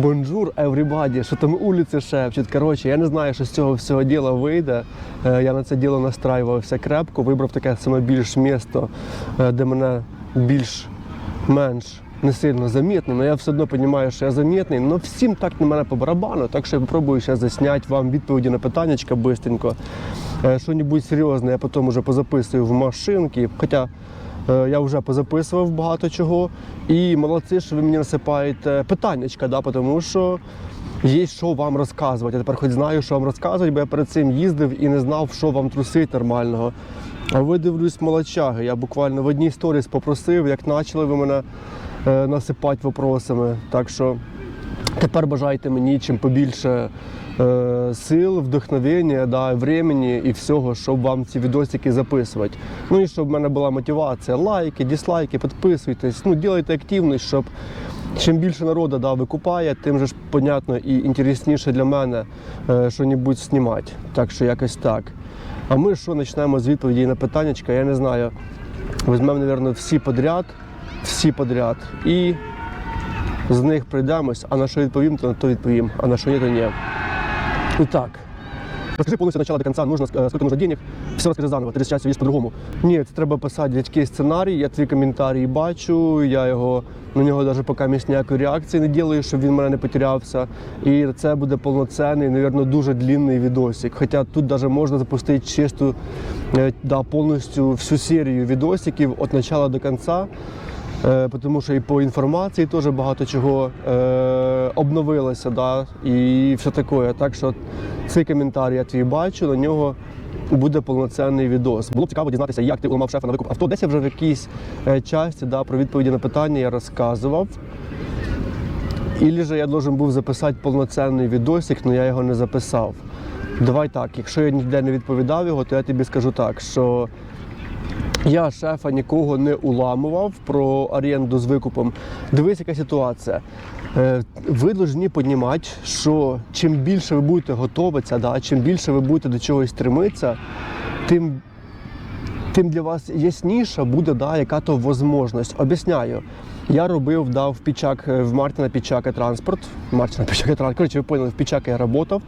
Бонжур, everybody, що там вулиці шепчуть. Коротше, я не знаю, що з цього всього діла вийде. Е, Я на це діло настраювався крепко, вибрав таке саме більш місто, е, де мене більш-менш не сильно замітно, але я все одно розумію, що я замітний. Ну всім так на мене по барабану, так що я спробую ще засняти вам відповіді на питаннячка бистренько. Е, Що-небудь серйозне я потім вже позаписую в машинки. Хоча Я вже позаписував багато чого. І молодці, що ви мені насипаєте питаннячка, да, тому що є що вам розказувати. Я тепер хоч знаю, що вам розказувати, бо я перед цим їздив і не знав, що вам трусить нормального. А ви дивлюсь, молодчаги. Я буквально в одній сторіс попросив, як почали ви мене е, насипати вопросами. Так що Тепер бажайте мені чим побільше е, сил, вдохновення, да, времени і всього, щоб вам ці відосики записувати. Ну і щоб в мене була мотивація. Лайки, дізлайки, підписуйтесь, ну, ділайте активність, щоб чим більше народу да, викупає, тим же ж понятно і інтересніше для мене е, що-небудь знімати. Так що якось так. А ми що почнемо з відповіді на питання, я не знаю. Візьмемо, мабуть, всі подряд, всі подряд. І з них прийдемось, а на що відповім, то на то відповім, а на що ні, то ні. І так. Расскажи полностью от начала до конца, нужно, э, сколько нужно денег, все расскажи заново, ти зараз видиш по-другому. Ні, це треба писати дядьки сценарій, я твій коментарі бачу, я його, на нього навіть поки місць ніякої реакції не ділаю, щоб він мене не потерявся. І це буде повноцінний, мабуть, дуже длинний відосик. Хоча тут навіть можна запустити чисту, е, да, повністю всю серію відосиків від початку до кінця. Е, тому що і по інформації теж багато чого е, обновилося, да, і все таке. Так що цей коментар я твій бачу, на нього буде повноцінний відос. Було б цікаво дізнатися, як ти уламав шефа на викуп авто. Десь я вже в якійсь е, часті да, про відповіді на питання я розказував. Ілі же я должен був записати повноцінний відосик, але я його не записав. Давай так, якщо я ніде не відповідав його, то я тобі скажу так, що я шефа нікого не уламував про оренду з викупом. Дивись, яка ситуація. Е, Ви повинні розуміти, що чим більше ви будете готуватися, да, чим більше ви будете до чогось стремитися, тим, тим для вас ясніша буде да, яка то можливість. Об'ясняю. Я робив да, в Пічак, в Мартіна Пічака транспорт. Мартіна Пічака транспорт. Коротше, ви поняли, в Пічака я працював.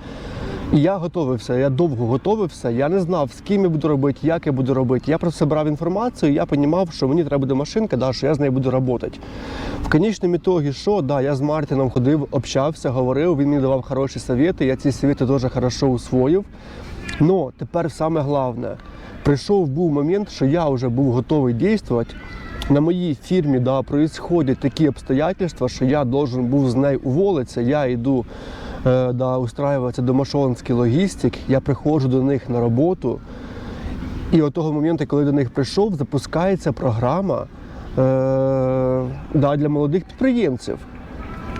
І я готовився, я довго готовився. Я не знав, з ким я буду робити, як я буду робити. Я просто брав інформацію, я розумів, що мені треба буде машинка, да, що я з нею буду працювати. В конечному ітогі, що да, я з Мартином ходив, общався, говорив, він мені давав хороші совєти, я ці совєти дуже хорошо усвоїв. Но тепер саме головне, прийшов був момент, що я вже був готовий діяти. На моїй фірмі да, происходять такі обстоятельства, що я должен був з нею уволитися. Я йду да, устраиватися до Машонський логістик, я приходжу до них на роботу. І от того моменту, коли до них прийшов, запускається програма е, да, для молодих підприємців.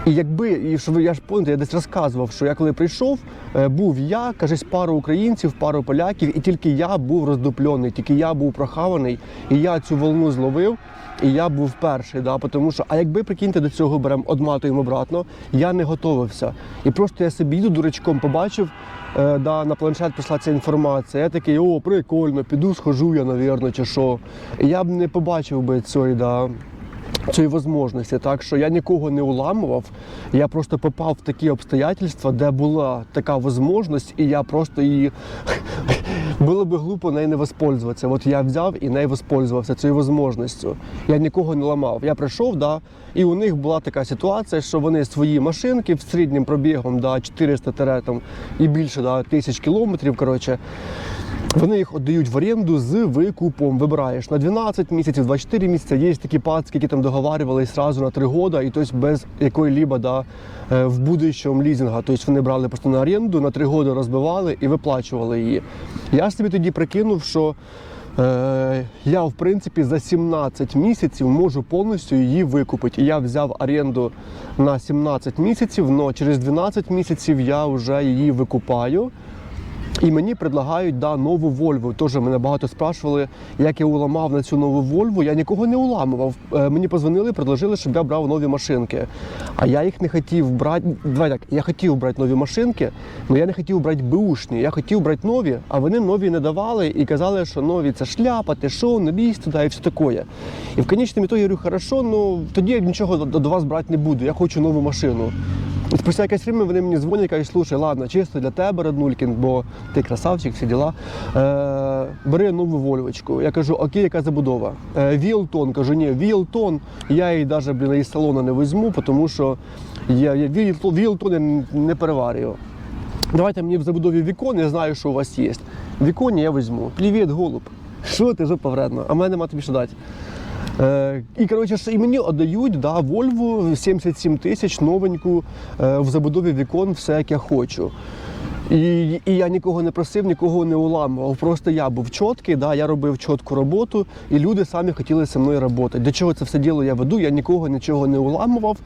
І якби, і що я ж пам'ятаю, я десь розказував, що я коли прийшов, е, був я, кажись, пару українців, пару поляків, і тільки я був роздуплений, тільки я був прохаваний, і я цю волну зловив, і я був перший. Да, тому що, а якби прикиньте до цього беремо, одматуємо обратно, я не готовився. І просто я собі йду дурачком, побачив, е, да, на планшет прийшла ця інформація. Я такий, о, прикольно, піду, схожу я, навірно, чи що. І я б не побачив би цієї, да, цієї можливості. Так що я нікого не уламував, я просто попав в такі обстоятельства, де була така можливість, і я просто її було би глупо нею не воспользуватися. От я взяв і нею воспользувався цією можливістю. Я нікого не ламав. Я прийшов, да, і у них була така ситуація, що вони свої машинки в середнім пробігом да, 400 там, і більше да, тисяч кілометрів. Коротше, вони їх віддають в оренду з викупом. Вибираєш на 12 місяців, 24 місяці. Є такі пацки, які там договарювалися одразу на 3 роки, і тобто без якої-либо да, е, в будущому лізинга. Тобто вони брали просто на оренду, на 3 роки розбивали і виплачували її. Я собі тоді прикинув, що е, я в принципі за 17 місяців можу повністю її викупити. І я взяв оренду на 17 місяців, але через 12 місяців я вже її викупаю. І мені предлагають да, нову Volvo. Теж мене багато спрашували, як я уламав на цю нову Volvo. Я нікого не уламував. Е, Мені позвонили, предложили, щоб я брав нові машинки. А я їх не хотів брати. Давай так, я хотів брати нові машинки, але я не хотів брати беушні. Я хотів брати нові, а вони нові не давали і казали, що нові це шляпа, ти що, не лізь туди і все таке. І в конечному ітогі я говорю, хорошо, ну тоді я нічого до, вас брати не буду. Я хочу нову машину. Спустя якесь время вони мені дзвонять кажуть, слушай, ладно, чисто для тебе, Раднулькін, бо ти красавчик, всі діла. Е, бери нову вольвочку. Я кажу, окей, яка забудова? Е, Вілтон, кажу, ні, Вілтон, я її навіть блін, із салону не візьму, тому що я, я Вілтон, я не переварюю. Давайте мені в забудові вікон, я знаю, що у вас є. Вікон я візьму. Привіт, голуб. Що ти жопа вредно? А мене нема тобі що дати. Е, і коротше, і мені віддають да, Volvo 77 тисяч новеньку е, в забудові вікон, все як я хочу. І, і я нікого не просив, нікого не уламував. Просто я був чіткий, да, я робив чітку роботу, і люди самі хотіли зі мною працювати. До чого це все діло я веду? Я нікого нічого не уламував.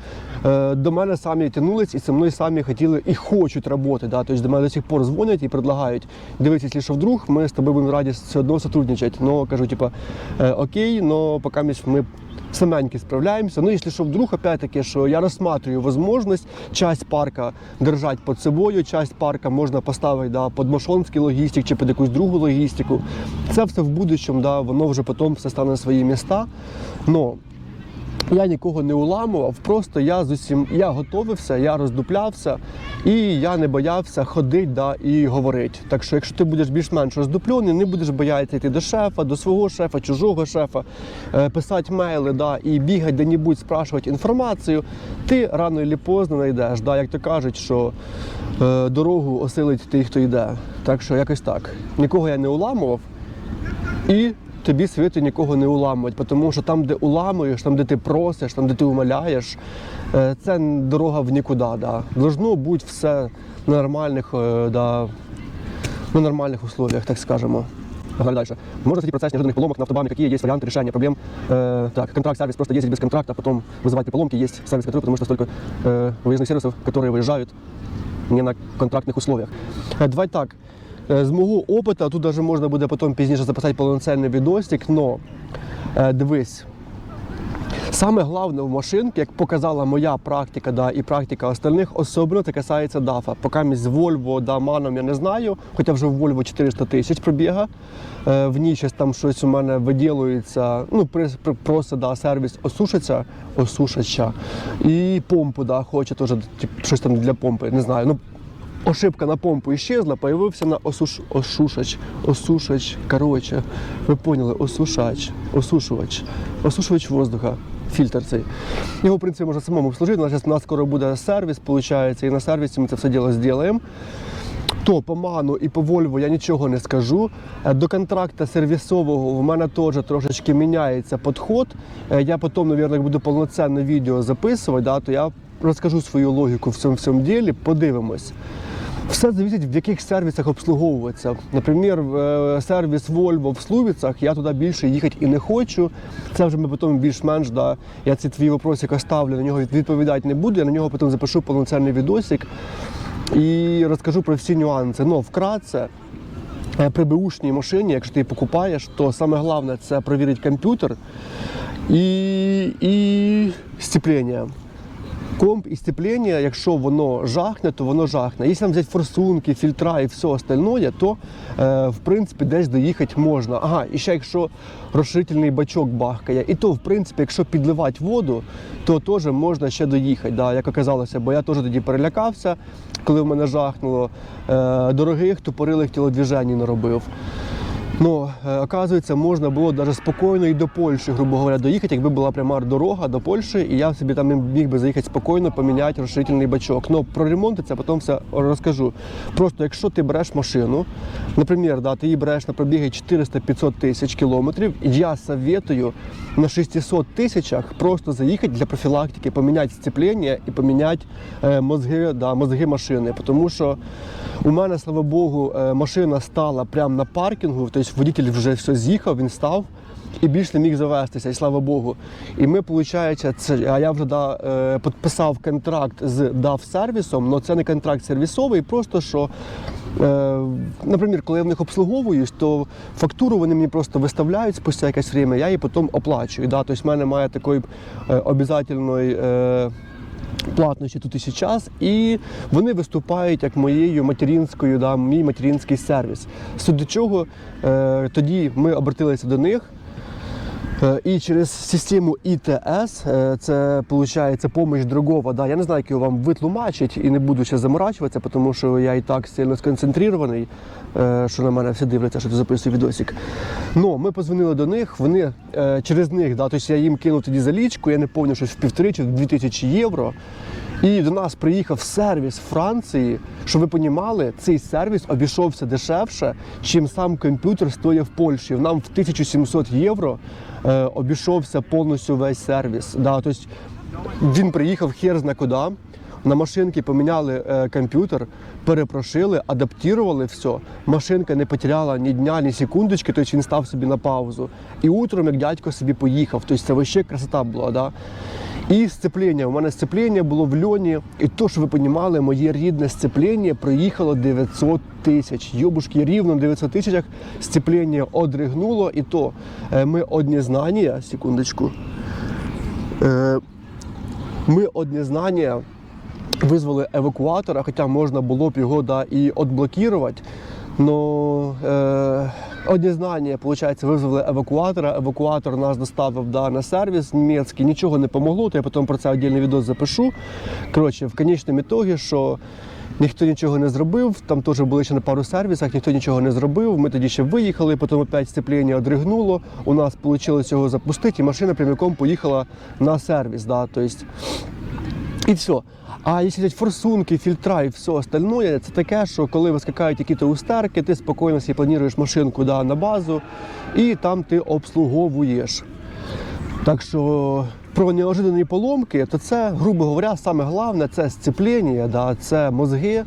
Е, до мене самі тянулись і зі мною самі хотіли і хочуть працювати. Да. Тобто до мене до сих пор дзвонять і предлагають. Дивись, якщо що вдруг, ми з тобою будемо раді все одно сотрудничати. Ну кажу, типа, е, окей, но поки ми саменьки справляємося. Ну, якщо що вдруг, опять-таки, що я рассматриваю можливість часть парка держати під собою, часть парка можна поставити да, під машонський логістик чи під якусь другу логістику. Це все в будущому, да, воно вже потім все стане на свої міста. Но я нікого не уламував, просто я з усім я готовився, я роздуплявся і я не боявся ходити да, і говорити. Так що, якщо ти будеш більш-менш роздуплений, не будеш боятися йти до шефа, до свого шефа, чужого шефа, е, писати мейли да, і бігати де-небудь, спрашувати інформацію, ти рано чи пізно знайдеш. Да, як то кажуть, що е, дорогу осилить той, хто йде. Так що якось так. Нікого я не уламував. І тобі світи нікого не уламують, тому що там, де уламуєш, там, де ти просиш, там, де ти умоляєш, е, це дорога в нікуди. Да. Должно бути все на нормальних, е, да, на нормальних условиях, так скажемо. Погнали дальше. Можно найти процесс неожиданных поломок на автобане, какие есть варианты решения проблем. Э, так, контракт, сервис, просто ездить без контракта, потом вызывать при поломке. Есть сервис, который, потому что столько э, выездных сервисов, которые выезжают не на контрактних условиях. Е, Давай так. е, З мого опиту, тут навіть можна буде потім пізніше записати повноцінний відосик, но е, дивись. Саме головне в машинці, як показала моя практика, да, і практика остальних, особливо це касається дафа. Поки з Volvo, да, маном я не знаю, хоча вже в Volvo 400 тисяч пробіга. Е, в ній щось там щось у мене виділується, ну, при, при, просто да, сервіс осушиться, осушача. І помпу, да, хоче теж щось там для помпи, не знаю. Ну, Ошибка на помпу исчезла, появився на осуш... осушач, осушач, короче, ви поняли, осушач, осушувач, осушувач воздуха, фільтр цей. Його, в принципі, можна самому обслужити, у нас, у нас скоро буде сервіс, виходить, і на сервісі ми це все діло зробимо. То по ману і по Volvo я нічого не скажу. Е, До контракту сервісового в мене теж трошечки міняється підход. Е, Я потім, мабуть, буду повноцінне відео записувати, да, то я розкажу свою логіку в цьому всьому ділі, подивимось. Все залежить, в яких сервісах обслуговуватися. Наприклад, е, сервіс Volvo в Слувіцях, я туди більше їхати і не хочу. Це вже ми потім більш-менш, да, я цей твій вопросик оставлю, на нього відповідати не буду, я на нього потім запишу повноцінний відосик і розкажу про всі нюанси. Ну, вкратце, е, при беушній машині, якщо ти її покупаєш, то саме головне це перевірити комп'ютер і, і сцеплення. Комп і сцеплення, якщо воно жахне, то воно жахне. Якщо там взяти форсунки, фільтра і все остальне, то е, в принципі десь доїхати можна. Ага, і ще якщо розширительний бачок бахкає, і то, в принципі, якщо підливати воду, то теж можна ще доїхати. Да, як оказалося, бо я теж тоді перелякався, коли в мене жахнуло. Е, дорогих тупорилих тілодвіжень не робив. Ну, е, оказується, можна було навіть спокійно і до Польщі, грубо говоря, доїхати, якби була пряма дорога до Польщі, і я собі там міг би заїхати спокійно, поміняти розширительний бачок. Ну, про ремонт це потім все розкажу. Просто якщо ти береш машину, наприклад, да, ти її береш на пробіги 400-500 тисяч кілометрів, я советую на 600 тисячах просто заїхати для профілактики, поміняти сцеплення і поміняти е, мозги, да, мозги машини. Тому що у мене, слава Богу, е, машина стала прямо на паркінгу, тобто водитель вже все з'їхав, він став. і більш не міг завестися, і слава Богу. І ми, виходить, це, а я вже да, е, підписав контракт з DAF сервісом, але це не контракт сервісовий, просто що. Е, Наприклад, коли я в них обслуговуюсь, то фактуру вони мені просто виставляють спустя якесь время, я її потім оплачую. Да? Тобто в мене має такої е, обов'язательної ще тут і зараз, і вони виступають як моєю материнською, да, мій материнський сервіс. Суд чого е, тоді ми обратилися до них. Е, І через систему ІТС, е, це виходить помощь другого. Да, я не знаю, як його вам витлумачить, і не буду ще заморачуватися, тому що я і так сильно сконцентрований, е, що на мене всі дивляться, що ти записую відосик. Ну, ми позвонили до них, вони через них, да, тобто я їм кинув тоді залічку, я не пам'ятаю, щось в півтори чи в дві тисячі євро. І до нас приїхав сервіс Франції. Щоб ви понімали, цей сервіс обійшовся дешевше, чим сам комп'ютер стоїть в Польщі. Нам в 1700 євро е, обійшовся повністю весь сервіс. Да, тобто він приїхав хер зна куди. На машинки поміняли е, комп'ютер, перепрошили, адаптували все. Машинка не потеряла ні дня, ні секундочки, тобто він став собі на паузу. І утром, як дядько собі поїхав. Тобто це вообще красота була. Да? І сцеплення. У мене сцеплення було в льоні. І то, що ви розуміли, моє рідне сцеплення проїхало 900 тисяч. Йобушки, рівно на 900 тисячах сцеплення одригнуло. І то е, ми одні знання, секундочку. Е, ми одні знання визвали евакуатора, хоча можна було б його да, і отблокувати. Но е, одні знання, виходить, визвали евакуатора. Евакуатор нас доставив да, на сервіс німецький, нічого не помогло, то я потім про це віддільний відео запишу. Коротше, в конечному ітогі, що ніхто нічого не зробив, там теж були ще на пару сервісах, ніхто нічого не зробив. Ми тоді ще виїхали, потім опять сцеплення одригнуло. У нас вийшло його запустити, і машина прямиком поїхала на сервіс. Да, тобто, і все. А якщо взяти форсунки, фільтра і все остальное, це таке, що коли вискакають якісь устерки, ти спокійно собі плануєш машинку да, на базу і там ти обслуговуєш. Так що про неожиданні поломки, то це, грубо говоря, саме головне це сцеплення, да, це мозги.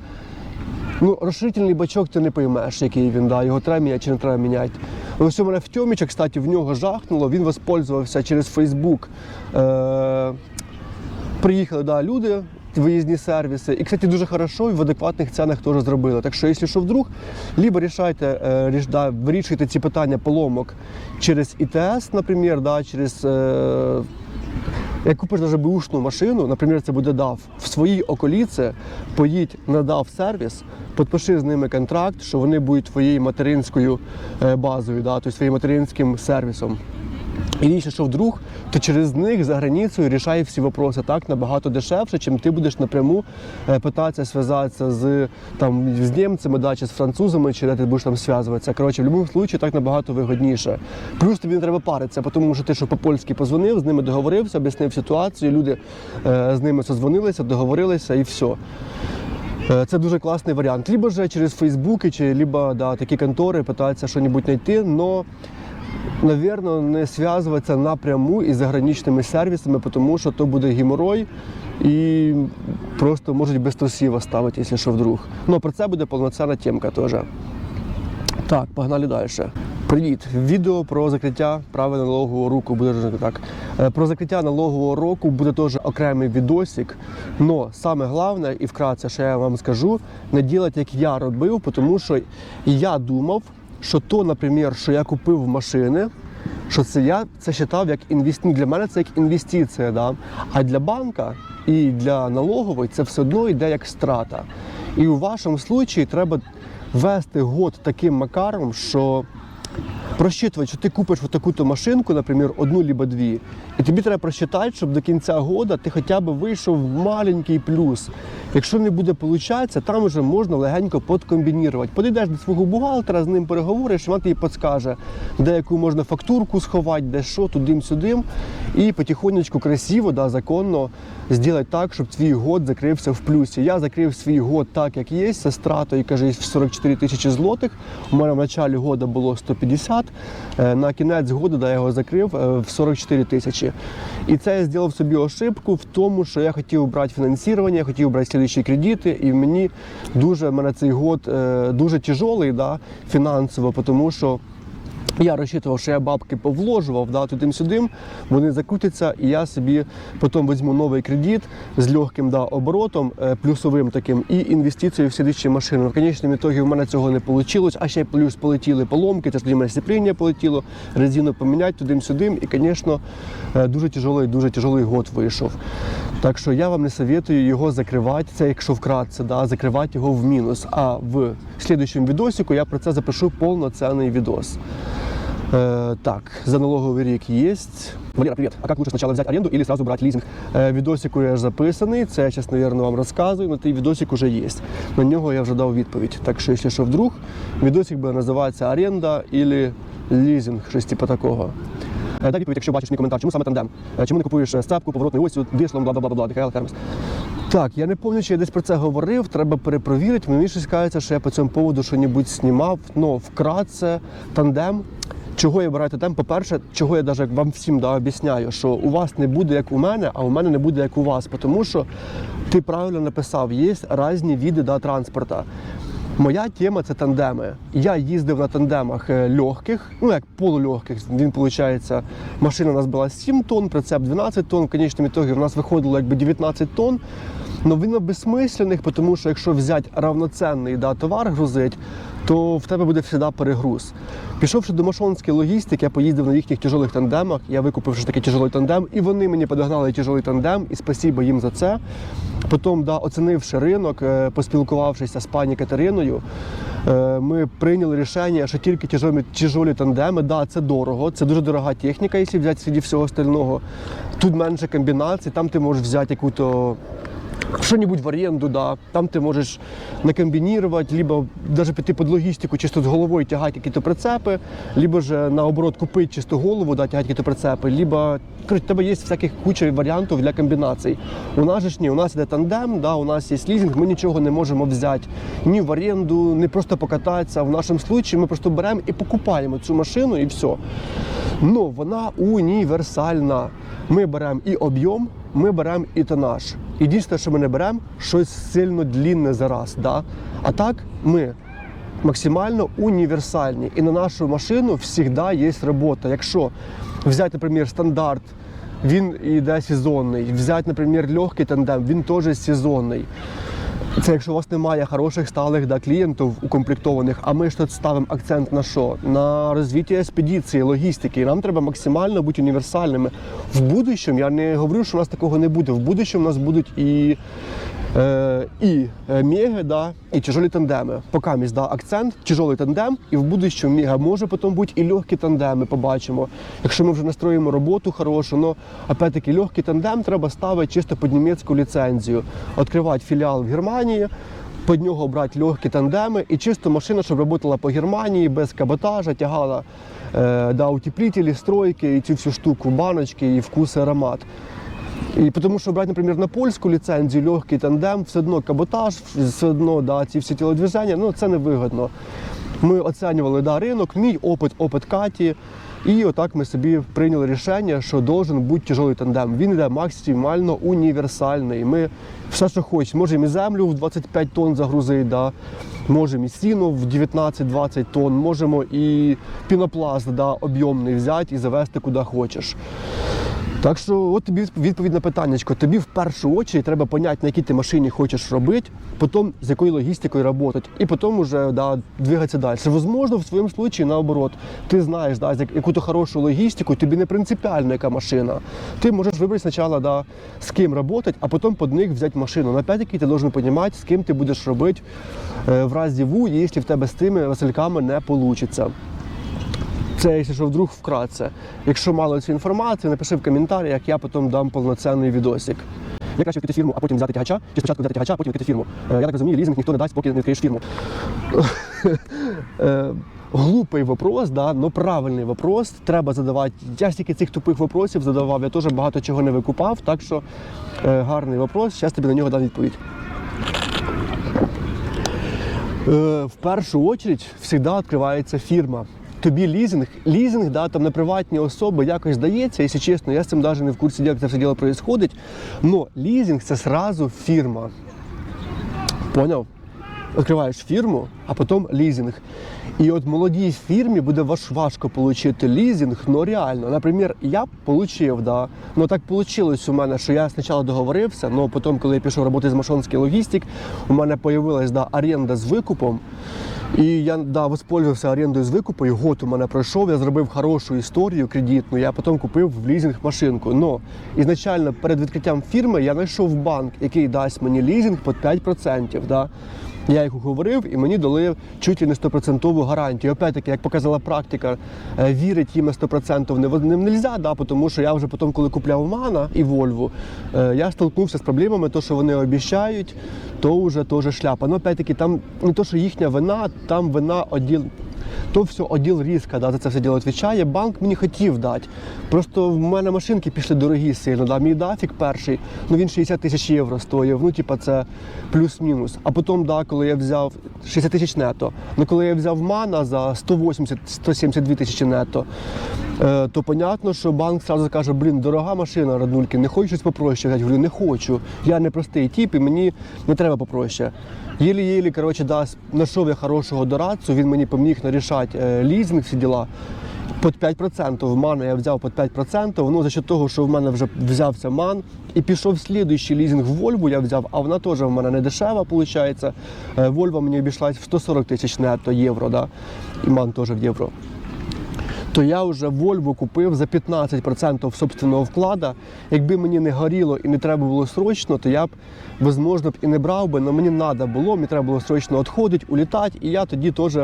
Ну, розширительний бачок ти не поймеш, який він, да, його треба міняти чи не треба міняти. Ось у мене в Тьоміча, кстати, в нього жахнуло, він воспользувався через Фейсбук. Приїхали да, люди, виїзні сервіси. І, кстати, дуже хорошо і в адекватних цінах теж зробили. Так що, якщо що вдруг, либо рішайте, е, да, вирішуйте ці питання поломок через ІТС, наприклад, да, через. Е, як купиш навіть бушну машину, наприклад, це буде DAF, в своїй околіці поїдь на DAF сервіс, підпиши з ними контракт, що вони будуть твоєю материнською е, базою, да, тобто своїм материнським сервісом. І якщо що вдруг, то через них за границею рішає всі вопроси так набагато дешевше, чим ти будеш напряму е, питатися зв'язатися з там з німцями, да, чи з французами, чи де ти будеш там зв'язуватися. Коротше, в будь-якому випадку так набагато вигодніше. Плюс тобі не треба паритися, тому що ти що по-польськи позвонив, з ними договорився, об'яснив ситуацію. Люди е, з ними созвонилися, договорилися і все. Е, Це дуже класний варіант. Либо же через Фейсбуки, чи либо да, такі контори питаються щось знайти, но Навірно, не зв'язуватися напряму із заграничними сервісами, тому що то буде геморой і просто можуть без трусів оставити, якщо що вдруг. Ну про це буде повноцінна темка теж. Так, погнали далі. Привіт! Відео про закриття права налогового року буде так. Е, Про закриття налогового року буде теж окремий відосик. Но саме головне і вкратце, що я вам скажу, не ділати, як я робив, тому що я думав, що то, наприклад, що я купив машини, що це я це вважав як інвестиція. Для мене це як інвестиція, да? а для банка і для налогової це все одно йде як страта. І у вашому випадку треба вести год таким макаром, що просчитувати, що ти купиш таку-то машинку, наприклад, одну либо дві, і тобі треба просчитати, щоб до кінця года ти хоча б вийшов в маленький плюс. Якщо не буде получатися, там вже можна легенько подкомбінірувати. Подійдеш до свого бухгалтера, з ним переговориш, вона тобі підскаже, де яку можна фактурку сховати, де що, туди-сюди. І потихонечку красиво, да, законно зробити так, щоб твій год закрився в плюсі. Я закрив свій год так, як є, зі стратою, каже, 44 тисячі злотих. У мене в початку года було 150, е, на кінець года да, я його закрив е, в 44 тисячі. І це я зробив собі ошибку в тому, що я хотів брати фінансування, я хотів брати слідчі кредити, і мені дуже мене цей год е, дуже тяжолий да, фінансово, тому що Я розчитував, що я бабки повложував да, туди-сюди, вони закрутяться, і я собі потім візьму новий кредит з легким да, оборотом, е, плюсовим таким, і інвестицію в слідчі машини. В конечному ітогі в мене цього не вийшло, а ще плюс полетіли поломки, це ж тоді мене сцепління полетіло, резину поміняти туди-сюди. І, звісно, е, дуже тяжелий, дуже тяжелий год вийшов. Так що я вам не советую його закривати, це якщо вкратце, да, закривати його в мінус. А в слідчому відосику я про це запишу повноцінний відос. Э, так, за налоговый рік есть. Валера, привет. А как лучше сначала взять аренду или сразу брать лизинг? Э, видосик уже записаний, це я зараз, наверное, вам розказую, але той відосик уже є. На нього я вже дав відповідь. Так що, якщо що вдруг, відосик буде називатися аренда или лізинг, щось типу такого. Е, Дай відповідь, якщо бачиш мій коментар, чому саме тандем? Е, Чому не купуєш е, сцепку, поворотний осью, дишлом, бла бла бла бла Михайло Термес. Так, я не пам'ятаю, чи я десь про це говорив, треба перепровірити. Мені щось кажеться, що я по цьому поводу що-небудь знімав. Ну, вкратце, тандем. Чого я обираю тандем? По-перше, чого я навіть вам всім да, об'ясняю, що у вас не буде як у мене, а у мене не буде як у вас. Тому що ти правильно написав, є різні види да, транспорту. Моя тема це тандеми. Я їздив на тандемах е, легких, ну як полульогких. Він виходить, машина у нас була 7 тонн, прицеп 12 тонн. В конечному ітогі в нас виходило якби 19 тонн. Ну він безсмислених, тому що якщо взяти равноцінний да, товар грузить, то в тебе буде завжди перегруз. Пішовши до машонської логістики, я поїздив на їхніх тяжелих тандемах, я викупив вже такий тяжелий тандем, і вони мені подогнали тяжелий тандем, і спасибо їм за це. Потім, да, оцінивши ринок, е, поспілкувавшися з пані Катериною, е, ми прийняли рішення, що тільки тяжелі, тяжелі тандеми, да, це дорого, це дуже дорога техніка, якщо взяти серед всього остального. Тут менше комбінацій, там ти можеш взяти якусь що-нибудь в оренду, да. там ти можеш накомбінувати, либо навіть піти під логістику, чисто з головою тягати якісь прицепи, либо ж наоборот купити чисто голову, да, тягати якісь прицепи, либо коротше, в тебе є всяких куча варіантів для комбінацій. У нас же ж ні, у нас іде тандем, да, у нас є лізинг, ми нічого не можемо взяти ні в оренду, не просто покататися. В нашому випадку ми просто беремо і покупаємо цю машину і все. Ну, вона універсальна. Ми беремо і об'єм, ми беремо і тонаж. Єдине, що ми не беремо, щось сильно длінне зараз. Да? А так ми максимально універсальні. І на нашу машину завжди є робота. Якщо взяти, наприклад, стандарт, він йде сезонний. Взяти, наприклад, легкий тандем, він теж сезонний. Це якщо у вас немає хороших сталих да, клієнтів укомплектованих, а ми ж тут ставимо акцент на що? На розвиття експедиції, логістики. І Нам треба максимально бути універсальними. В будущому я не говорю, що у нас такого не буде. В будущому у нас будуть і, е, і е, меги, да, і тяжелі тандеми. Поки місь, да, акцент, тяжелий тандем, і в будущому мега може потім бути і легкі тандеми. Побачимо. Якщо ми вже настроїмо роботу хорошу, но опять-таки легкий тандем треба ставити чисто під німецьку ліцензію, відкривати філіал в Германії. Під нього брати легкі тандеми і чисто машина, щоб працювала по Германії без каботажа, тягала е, да, утеплителі, стройки і цю всю штуку, баночки і вкус аромат. І тому що брати, наприклад, на польську ліцензію, легкий тандем, все одно каботаж, все одно да, ці всі тілодвіження, ну це не вигодно. Ми оцінювали да, ринок, мій опит, опит Каті. І отак ми собі прийняли рішення, що должен бути тяжелий тандем. Він йде максимально універсальний. Ми все, що хочемо, можемо і землю в 25 тонн загрузити, да. можемо і сіно в 19-20 тонн, можемо і пінопласт да, об'ємний взяти і завести куди хочеш. Так що, от тобі відповідь на питання. Тобі в першу чергу треба поняти, на якій ти машині хочеш робити, потім з якою логістикою працювати, і потім вже да, двигатися далі. Возможно, в своєму випадку наоборот, ти знаєш, да, яку-то хорошу логістику, тобі не принципіально, яка машина. Ти можеш вибрати спочатку, да, з ким працювати, а потім під них взяти машину. На опять-таки ти должен розуміти, з ким ти будеш робити е, в разі ву, якщо в тебе з тими васильками не вийде. Це, якщо що, вдруг вкратце. Якщо мало цієї інформації, напиши в коментарях, я потім дам повноцінний відосик. Як краще відкрити фірму, а потім взяти тягача, чи спочатку взяти тягача, а потім відкрити фірму. Е, Я так розумію, лізинг ніхто не дасть, поки не відкриєш фірму. Е, Глупий вопрос, да, но правильний вопрос. Треба задавати. Я стільки цих тупих вопросів задавав, я теж багато чого не викупав, так що е, гарний вопрос. Зараз тобі на нього дам відповідь. Е, в першу чергу завжди відкривається фірма. Тобі лізинг, лізинг, да, там на приватні особи якось здається, якщо чесно, я з цим навіть не в курсі, як це все діло відбувається. Но лізинг це сразу фірма. Поняв? Відкриваєш фірму, а потім лізинг. І от молодій фірмі буде важ- важко отримати лізинг, ну реально. Наприклад, я б отримав, да. Ну так вийшло у мене, що я спочатку договорився, але потім, коли я пішов працювати з Машонський логістик, у мене з'явилась да, оренда з викупом. І я да, воспользувався орендою з викупу, і год у мене пройшов, я зробив хорошу історію кредитну, я потім купив в лізинг машинку. Но ізначально перед відкриттям фірми я знайшов банк, який дасть мені лізинг під 5%. Да. Я їх уговорив і мені дали чуть ли не 100% гарантію. Опять-таки, як показала практика, е, вірити їм на 100% не, можна, да, тому що я вже потім, коли купляв Мана і Вольву, е, я столкнувся з проблемами, то, що вони обіцяють, то вже теж шляпа. Ну, опять-таки, там не то, що їхня вина, там вина оділ. То все оділ різка да, за це все діло відповідає. Банк мені хотів дати. Просто в мене машинки пішли дорогі сильно. Да. Мій дафік перший, ну він 60 тисяч євро стоїв. Ну, типа, це плюс-мінус. А потім, да, коли я взяв 60 тисяч нето. Ну коли я взяв мана за 180-172 тисячі нето, е, то понятно, що банк одразу каже, блін, дорога машина, роднульки, не хочеш щось попроще? Я говорю, не хочу. Я не простий тип, і мені не треба попроще. Єлі-єлі, коротше, да, знайшов я хорошого дорадцю, він мені поміг нарішати е, лізинг, всі діла. Під 5% в мене я взяв під 5%, ну за счет того, що в мене вже взявся ман, і пішов слідуючий лізинг в Вольву я взяв, а вона теж в мене не дешева, виходить. Вольва мені обійшлась в 140 тисяч нетто євро, да? і ман теж в євро то я вже Вольву купив за 15% собственного вклада. Якби мені не горіло і не треба було срочно, то я б, можливо, б і не брав би, але мені треба було, мені треба було срочно відходити, улітати, і я тоді теж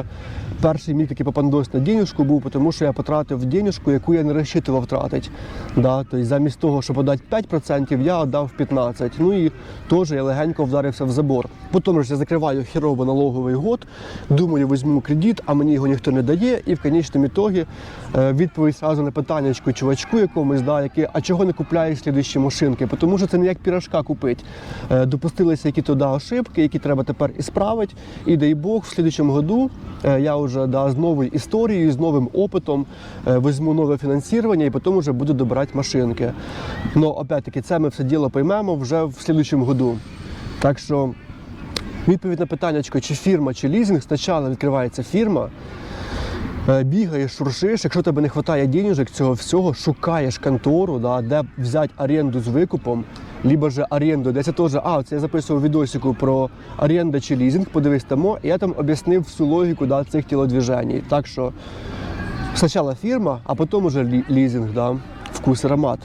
перший мій такий попандос на денежку був, тому що я потратив денежку, яку я не розчитував втратити. Да? Тобто замість того, щоб подати 5%, я віддав 15%. Ну і теж я легенько вдарився в забор. Потім ж я закриваю херово налоговий год, думаю, візьму кредит, а мені його ніхто не дає. І в конечному ітогі е, відповідь сразу на питання чувачку якомусь, да, який, а чого не купляєш слідуючі машинки? Тому що це не як пірашка купити. Е, Допустилися які туди ошибки, які треба тепер ісправити. І дай Бог, в слідуючому году е, я вже да, з новою історією, з новим опитом е, візьму нове фінансування і потім вже буду добирати машинки. Ну, опять-таки, це ми все діло поймемо вже в слідуючому году. Так що відповідь на питання, чи фірма, чи лізинг, спочатку відкривається фірма. Е, Бігаєш, шуршиш, якщо тебе не вистачає денежок цього всього, шукаєш контору, да, де взяти оренду з викупом, либо же аренду. Десь я теж, а, це я записував відосику про аренду чи лізинг, подивись тому, і я там об'яснив всю логіку да, цих тілодвіжень. Так що спочатку фірма, а потім уже лі- лізинг, да, вкус аромат.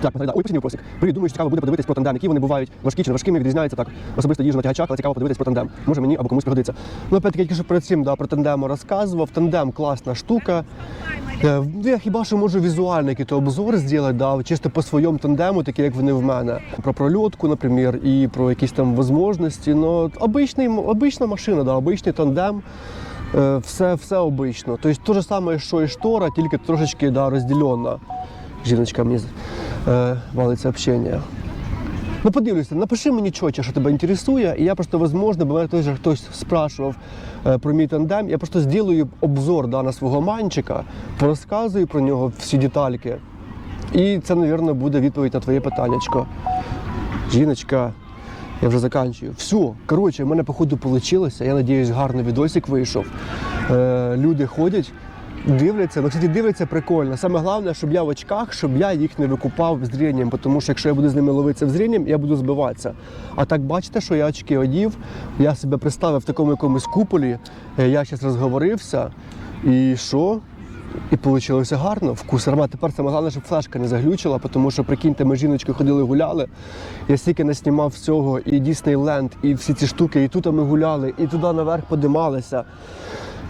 Так, да. Ой, постійний вопросик. Привіт, думаю, що цікаво буде подивитись про тандем, які вони бувають важкі чи не важкими, відрізняються так. Особисто їжджу на тягачах, але цікаво подивитись про тандем. Може мені або комусь пригодиться. Ну, опять-таки, я тільки що перед цим да, про тандему розказував. Тандем класна штука. Е, Я хіба що можу візуально якийсь обзор зробити, да, чисто по своєму тандему, такі як вони в мене. Про прольотку, наприклад, і про якісь там можливості. Ну, обичний, обична машина, да, обичний тандем. Е, Все, все обично. Тобто те ж саме, що і штора, тільки трошечки да, розділена. Жіночка мені е, валиться общення. Ну подивлюся, напиши мені чоче, що тебе інтересує, і я просто, возможно, бо мене теж хтось спрашував е, про мій тандем, я просто зроблю обзор да, на свого манчика, порозказую про нього всі детальки. І це, мабуть, буде відповідь на твоє питаннячко. Жіночка, я вже заканчую. Все, коротше, в мене, походу, вийшло. Я сподіваюся, гарний відосик вийшов. Е, люди ходять, дивляться. Ну, кстати, дивляться прикольно. Саме головне, щоб я в очках, щоб я їх не викупав зрінням, тому що якщо я буду з ними ловитися зрінням, я буду збиватися. А так бачите, що я очки одів, я себе представив в такому якомусь куполі, е, я зараз розговорився. І що? І вийшло гарно. Вкус аромат. Тепер саме головне, щоб флешка не заглючила, тому що, прикиньте, ми жіночкою ходили гуляли. Я стільки наснімав всього, і Діснейленд, і всі ці штуки, і тут ми гуляли, і туди наверх подималися.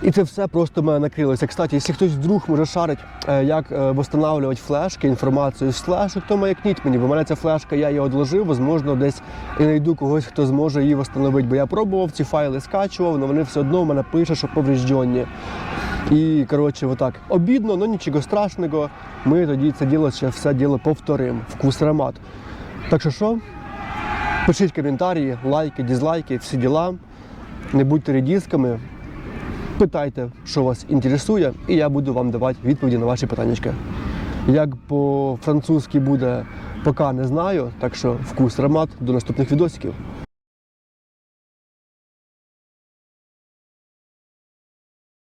І це все просто мене накрилося. Кстати, якщо хтось вдруг може шарить, е, як е, встановлювати флешки, інформацію з флешок, то маякніть мені, бо в мене ця флешка, я її одложив, можливо, десь і знайду когось, хто зможе її встановити. Бо я пробував ці файли скачував, але вони все одно в мене пише, що повреждені. І коротше, отак. Обідно, але нічого страшного. Ми тоді це діло ще все діло повторимо. Вкус аромат. Так що що? Пишіть коментарі, лайки, дізлайки, всі діла. Не будьте редісками. Питайте, що вас інтересує, і я буду вам давати відповіді на ваші питання. Як по-французьки буде, поки не знаю, так що вкус аромат до наступних відосиків.